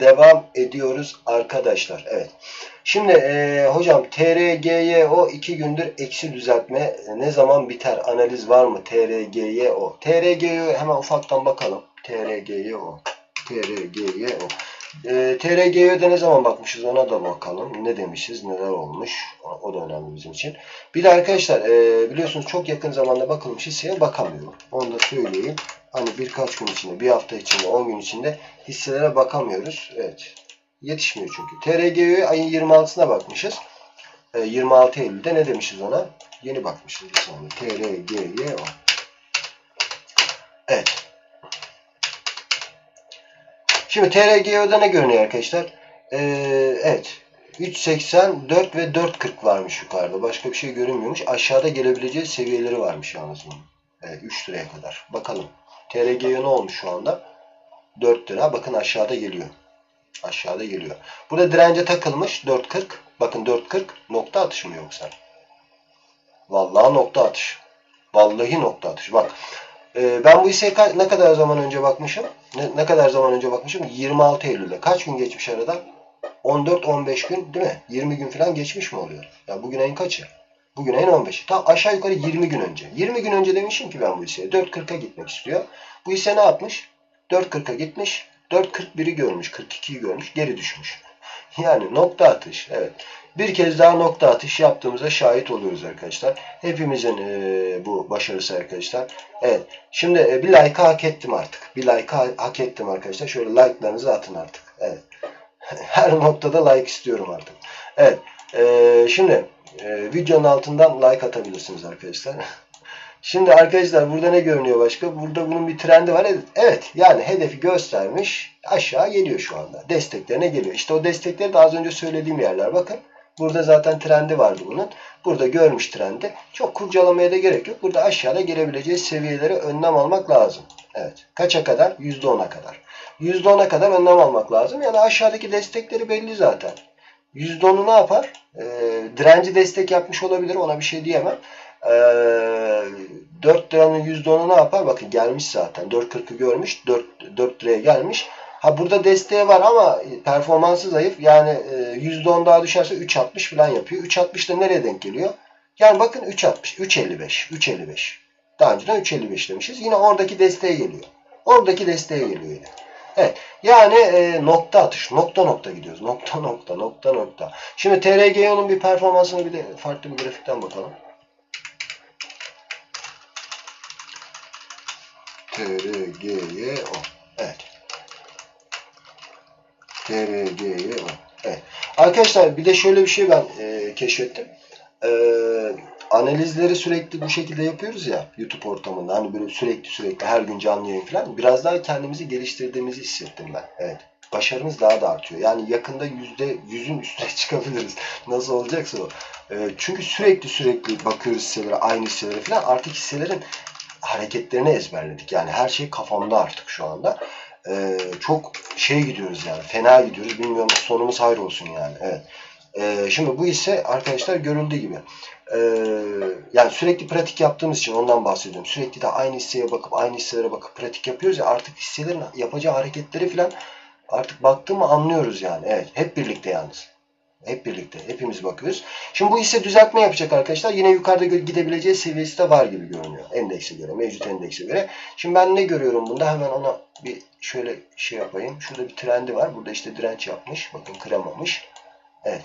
devam ediyoruz arkadaşlar. Evet. Şimdi e, hocam TRGYO iki gündür eksi düzeltme ne zaman biter? Analiz var mı? TRGYO. TRGYO hemen ufaktan bakalım. TRGYO. TRGYO. E, TRGYO'da ne zaman bakmışız ona da bakalım. Ne demişiz? Neler olmuş? O da önemli bizim için. Bir de arkadaşlar e, biliyorsunuz çok yakın zamanda bakılmış hisseye bakamıyorum. Onu da söyleyeyim. Hani birkaç gün içinde, bir hafta içinde, 10 gün içinde hisselere bakamıyoruz. Evet. Yetişmiyor çünkü. TRG'ye ayın 26'sına bakmışız. E, 26 Eylül'de ne demişiz ona? Yeni bakmışız bir saniye. TRG'ye o. Evet. Şimdi TRG'de ne görünüyor arkadaşlar? Ee, evet. 3.84 ve 4.40 varmış yukarıda. Başka bir şey görünmüyormuş. Aşağıda gelebileceği seviyeleri varmış yalnız bunun. Evet, 3 liraya kadar. Bakalım. TRG'ye ne olmuş şu anda? 4 lira. Bakın aşağıda geliyor. Aşağıda geliyor. Burada dirence takılmış 4.40. Bakın 4.40 nokta atış mı yoksa? Vallahi nokta atış. Vallahi nokta atış. Bak. E, ben bu hisseye ne kadar zaman önce bakmışım? Ne, ne kadar zaman önce bakmışım? 26 Eylül'de. Kaç gün geçmiş arada? 14-15 gün değil mi? 20 gün falan geçmiş mi oluyor? Ya bugün ayın kaçı? Bugün ayın 15'i. Tam aşağı yukarı 20 gün önce. 20 gün önce demişim ki ben bu hisseye 4.40'a gitmek istiyor. Bu hisse ne yapmış? 4.40'a gitmiş. 4.41'i görmüş. 42'yi görmüş. Geri düşmüş. Yani nokta atış. Evet. Bir kez daha nokta atış yaptığımıza şahit oluyoruz arkadaşlar. Hepimizin eee, bu başarısı arkadaşlar. Evet. Şimdi e, bir like hak ettim artık. Bir like ha- hak ettim arkadaşlar. Şöyle like'larınızı atın artık. Evet. Her noktada like istiyorum artık. Evet. Eee, şimdi e, videonun altından like atabilirsiniz arkadaşlar. Şimdi arkadaşlar burada ne görünüyor başka? Burada bunun bir trendi var. Evet, yani hedefi göstermiş. Aşağı geliyor şu anda. Desteklerine geliyor. İşte o destekleri de az önce söylediğim yerler. Bakın burada zaten trendi vardı bunun. Burada görmüş trendi. Çok kurcalamaya da gerek yok. Burada aşağıda gelebileceği seviyelere önlem almak lazım. Evet. Kaça kadar? %10'a kadar. %10'a kadar önlem almak lazım. Yani aşağıdaki destekleri belli zaten. %10'u ne yapar? Ee, direnci destek yapmış olabilir. Ona bir şey diyemem. Ee, 4 liranın %10'u ne yapar? Bakın gelmiş zaten. 4.40'ı görmüş. 4, 4 liraya gelmiş. Ha burada desteği var ama performansı zayıf. Yani e, %10 daha düşerse 3.60 falan yapıyor. 3.60 da nereye denk geliyor? Yani bakın 3.60, 3.55, 3.55. Daha önceden 3.55 demişiz. Yine oradaki desteğe geliyor. Oradaki desteğe geliyor yine. Evet. Yani e, nokta atış. Nokta nokta gidiyoruz. Nokta nokta nokta nokta. Şimdi TRGO'nun bir performansını bir de farklı bir grafikten bakalım. TRGYO. Evet. TRGYO. Evet. Arkadaşlar bir de şöyle bir şey ben e, keşfettim. E, analizleri sürekli bu şekilde yapıyoruz ya YouTube ortamında. Hani böyle sürekli sürekli her gün canlı yayın falan. Biraz daha kendimizi geliştirdiğimizi hissettim ben. Evet. Başarımız daha da artıyor. Yani yakında yüzde yüzün üstüne çıkabiliriz. Nasıl olacaksa o. E, çünkü sürekli sürekli bakıyoruz hisselere, aynı hisselere falan. Artık hisselerin hareketlerini ezberledik. Yani her şey kafamda artık şu anda. Ee, çok şey gidiyoruz yani. Fena gidiyoruz. Bilmiyorum sonumuz hayır olsun yani. Evet. Ee, şimdi bu ise arkadaşlar görüldüğü gibi. Ee, yani sürekli pratik yaptığımız için ondan bahsediyorum. Sürekli de aynı hisseye bakıp aynı hisselere bakıp pratik yapıyoruz ya artık hisselerin yapacağı hareketleri falan artık baktığımı anlıyoruz yani. Evet. Hep birlikte yalnız. Hep birlikte. Hepimiz bakıyoruz. Şimdi bu hisse düzeltme yapacak arkadaşlar. Yine yukarıda gidebileceği seviyesi de var gibi görünüyor. Endekse göre, mevcut endekse göre. Şimdi ben ne görüyorum bunda? Hemen ona bir şöyle şey yapayım. Şurada bir trendi var. Burada işte direnç yapmış. Bakın kıramamış. Evet.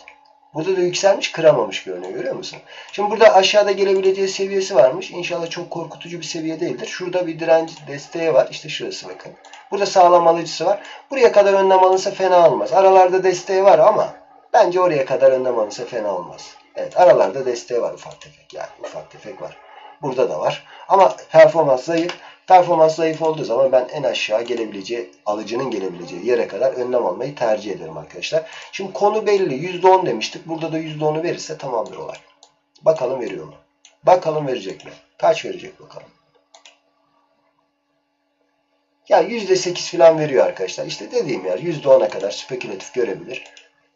Burada da yükselmiş kıramamış görünüyor. Görüyor musun? Şimdi burada aşağıda gelebileceği seviyesi varmış. İnşallah çok korkutucu bir seviye değildir. Şurada bir direnç desteği var. İşte şurası bakın. Burada sağlam alıcısı var. Buraya kadar önlem alınsa fena olmaz. Aralarda desteği var ama Bence oraya kadar önlem alınsa fena olmaz. Evet aralarda desteği var ufak tefek yani ufak tefek var. Burada da var. Ama performans zayıf. Performans zayıf olduğu zaman ben en aşağı gelebileceği, alıcının gelebileceği yere kadar önlem almayı tercih ederim arkadaşlar. Şimdi konu belli. %10 demiştik. Burada da %10'u verirse tamamdır olay. Bakalım veriyor mu? Bakalım verecek mi? Kaç verecek bakalım. Ya %8 falan veriyor arkadaşlar. İşte dediğim yer %10'a kadar spekülatif görebilir.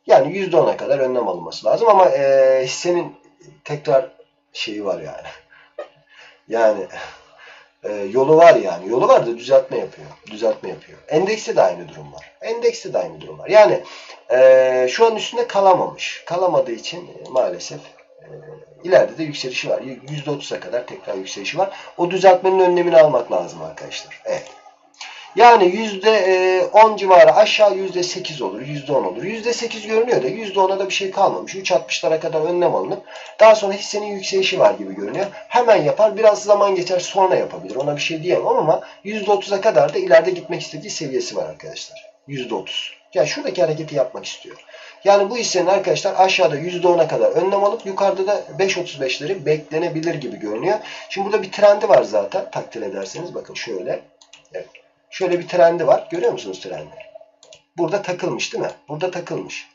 Yani %10'a kadar önlem alınması lazım ama e, hissenin tekrar şeyi var yani. Yani e, yolu var yani. Yolu var da düzeltme yapıyor. Düzeltme yapıyor. Endekste de aynı durum var. Endekste de aynı durum var. Yani e, şu an üstünde kalamamış. Kalamadığı için e, maalesef e, ileride de yükselişi var. %30'a kadar tekrar yükselişi var. O düzeltmenin önlemini almak lazım arkadaşlar. Evet. Yani %10 civarı aşağı %8 olur, %10 olur. %8 görünüyor da %10'a da bir şey kalmamış. 3.60'lara kadar önlem alınıp daha sonra hissenin yükselişi var gibi görünüyor. Hemen yapar, biraz zaman geçer sonra yapabilir. Ona bir şey diyemem ama %30'a kadar da ileride gitmek istediği seviyesi var arkadaşlar. %30. Yani şuradaki hareketi yapmak istiyor. Yani bu hissenin arkadaşlar aşağıda %10'a kadar önlem alıp yukarıda da 5.35'leri beklenebilir gibi görünüyor. Şimdi burada bir trendi var zaten takdir ederseniz. Bakın şöyle. Evet. Şöyle bir trendi var. Görüyor musunuz trendi? Burada takılmış değil mi? Burada takılmış.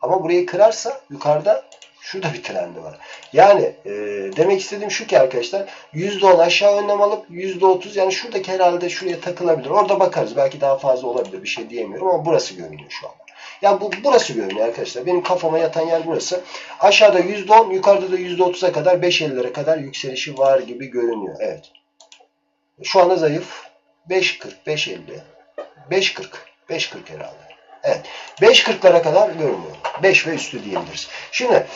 Ama burayı kırarsa yukarıda şurada bir trendi var. Yani e, demek istediğim şu ki arkadaşlar %10 aşağı önlem alıp %30 yani şuradaki herhalde şuraya takılabilir. Orada bakarız. Belki daha fazla olabilir. Bir şey diyemiyorum ama burası görünüyor şu anda. Yani bu burası görünüyor arkadaşlar. Benim kafama yatan yer burası. Aşağıda %10, yukarıda da %30'a kadar 5.50'lere kadar yükselişi var gibi görünüyor. Evet. Şu anda zayıf. 5.40, 5.50, 5.40, 5.40 herhalde. Evet. 5.40'lara kadar görünüyor. 5 ve üstü diyebiliriz. Şimdi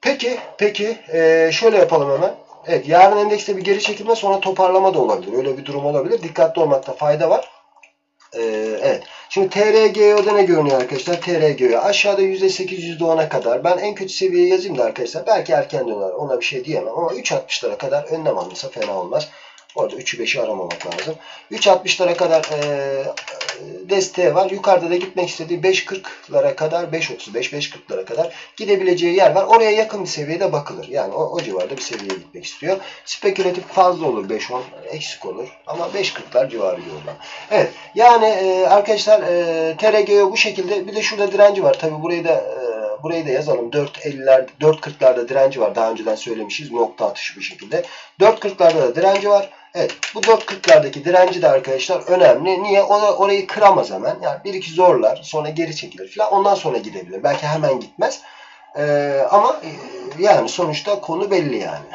peki peki ee, şöyle yapalım hemen. Evet yarın endekste bir geri çekilme sonra toparlama da olabilir. Öyle bir durum olabilir. Dikkatli olmakta fayda var. Ee, evet. Şimdi TRGO'da ne görünüyor arkadaşlar? TRGO aşağıda %8 %10'a kadar. Ben en kötü seviyeye yazayım da arkadaşlar. Belki erken döner. Ona bir şey diyemem ama 3.60'lara kadar önlem alınsa fena olmaz. Orada 3'ü 5'i aramamak lazım. 3.60'lara kadar e, desteği var. Yukarıda da gitmek istediği 5.40'lara kadar 5.35 5.40'lara kadar gidebileceği yer var. Oraya yakın bir seviyede bakılır. Yani o, o civarda bir seviyeye gitmek istiyor. Spekülatif fazla olur 5-10 eksik olur. Ama 5.40'lar civarı diyorlar. Evet. Yani e, arkadaşlar e, TRGO bu şekilde. Bir de şurada direnci var. Tabi burayı da e, burayı da yazalım. 4.50'ler 4.40'larda direnci var. Daha önceden söylemişiz. Nokta atışı bir şekilde. 4.40'larda da direnci var. Evet bu 4.40'lardaki direnci de arkadaşlar önemli. Niye? Orayı kıramaz hemen. Yani bir iki zorlar. Sonra geri çekilir falan. Ondan sonra gidebilir. Belki hemen gitmez. Ee, ama e, yani sonuçta konu belli yani.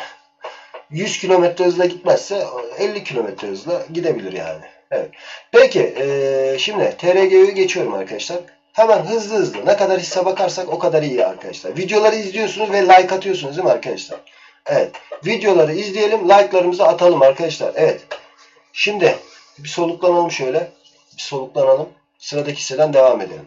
100 km hızla gitmezse 50 km hızla gidebilir yani. Evet. Peki e, şimdi TRG'ye geçiyorum arkadaşlar. Hemen hızlı hızlı ne kadar hisse bakarsak o kadar iyi arkadaşlar. Videoları izliyorsunuz ve like atıyorsunuz değil mi arkadaşlar? Evet. Videoları izleyelim. Like'larımızı atalım arkadaşlar. Evet. Şimdi bir soluklanalım şöyle. Bir soluklanalım. Sıradaki hisseden devam edelim.